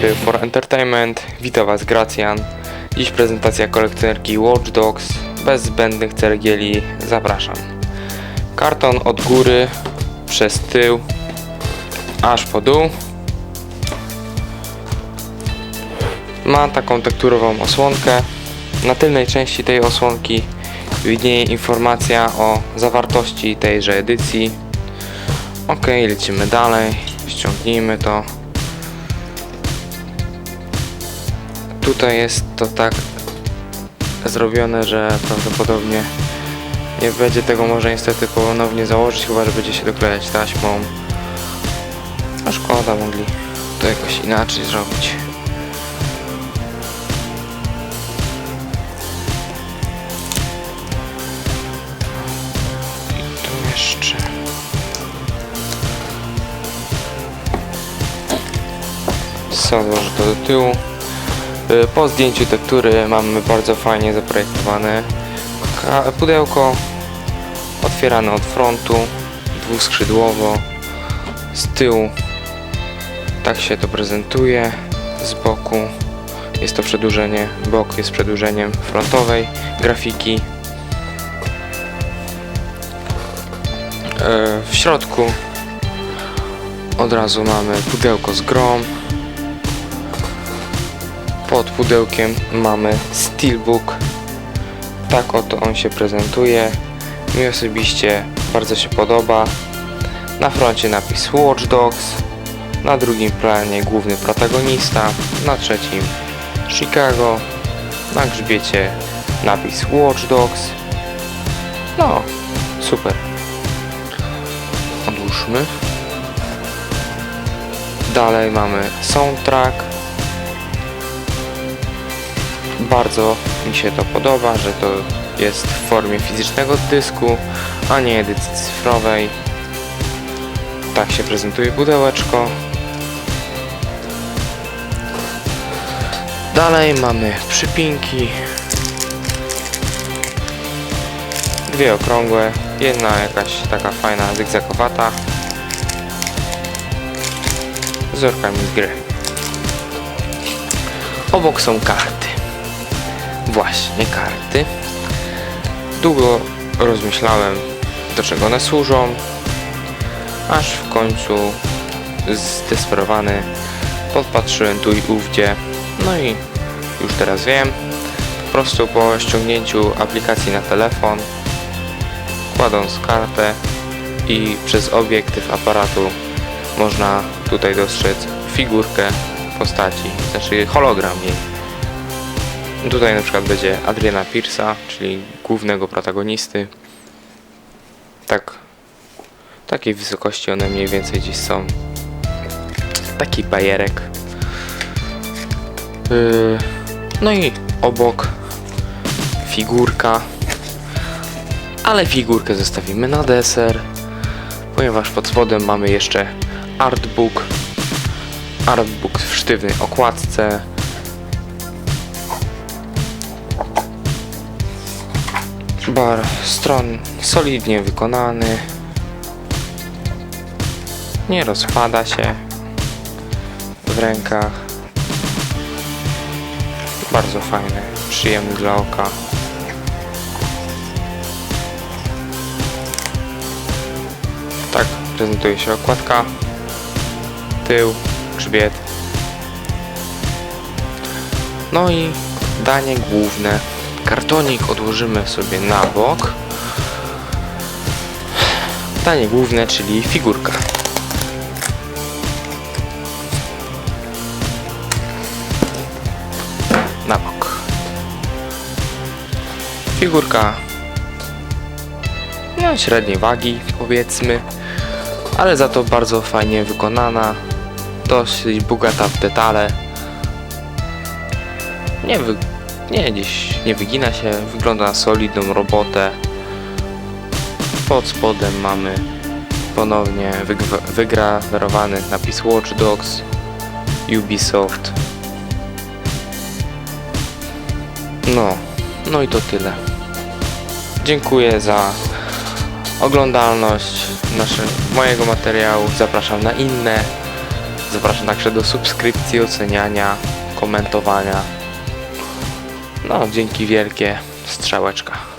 Pay for Entertainment. Witam Was Gracjan. Dziś prezentacja kolekcjonerki Watch Dogs bez zbędnych ceregieli. Zapraszam. Karton od góry przez tył aż po dół. Ma taką tekturową osłonkę. Na tylnej części tej osłonki widnieje informacja o zawartości tejże edycji. Ok, lecimy dalej. Ściągnijmy to. Tutaj jest to tak zrobione, że prawdopodobnie nie będzie tego może niestety ponownie założyć, chyba że będzie się doklejać taśmą. A szkoda, mogli to jakoś inaczej zrobić. I tu jeszcze. Co odłożę to do tyłu. Y, Po zdjęciu tektury mamy bardzo fajnie zaprojektowane pudełko otwierane od frontu, dwuskrzydłowo, z tyłu. Tak się to prezentuje, z boku jest to przedłużenie, bok jest przedłużeniem frontowej grafiki. E, W środku od razu mamy pudełko z grom, pod pudełkiem mamy Steelbook. Tak oto on się prezentuje. Mi osobiście bardzo się podoba. Na froncie napis Watch Dogs, na drugim planie główny protagonista, na trzecim Chicago, na grzbiecie napis Watch Dogs. No, super. Odłóżmy. Dalej mamy soundtrack. Bardzo mi się to podoba, że to jest w formie fizycznego dysku, a nie edycji cyfrowej. Tak się prezentuje pudełeczko. Dalej mamy przypinki. Dwie okrągłe, jedna jakaś taka fajna zygzakowata. Z wzorkami z gry. Obok są karty. Właśnie karty. Długo rozmyślałem, do czego one służą, aż w końcu zdesperowany podpatrzyłem tu i ówdzie. No i już teraz wiem. Po prostu po ściągnięciu aplikacji na telefon, kładąc kartę i przez obiektyw aparatu można tutaj dostrzec figurkę postaci, znaczy hologram jej. Tutaj na przykład będzie Adriana Pierce'a, czyli głównego protagonisty. Tak, takiej wysokości one mniej więcej gdzieś są. Taki bajerek. Yy, no i obok figurka. Ale figurkę zostawimy na deser, ponieważ pod spodem mamy jeszcze artbook. Artbook w sztywnej okładce. Bar stron solidnie wykonany. Nie rozpada się w rękach. Bardzo fajny, przyjemny dla oka. Tak prezentuje się okładka. Tył, grzbiet. No i danie główne. Kartonik odłożymy sobie na bok. Danie główne, czyli figurka. Na bok. Figurka no, średniej wagi, powiedzmy, ale za to bardzo fajnie wykonana, dosyć bogata w detale. Nie, wy, nie gdzieś nie wygina się, wygląda na solidną robotę. Pod spodem mamy ponownie wygrawerowany napis Watch Dogs Ubisoft. No, no i to tyle. Dziękuję za oglądalność nasze, mojego materiału. Zapraszam na inne. Zapraszam także do subskrypcji, oceniania, komentowania. No, dzięki wielkie. Strzałeczka.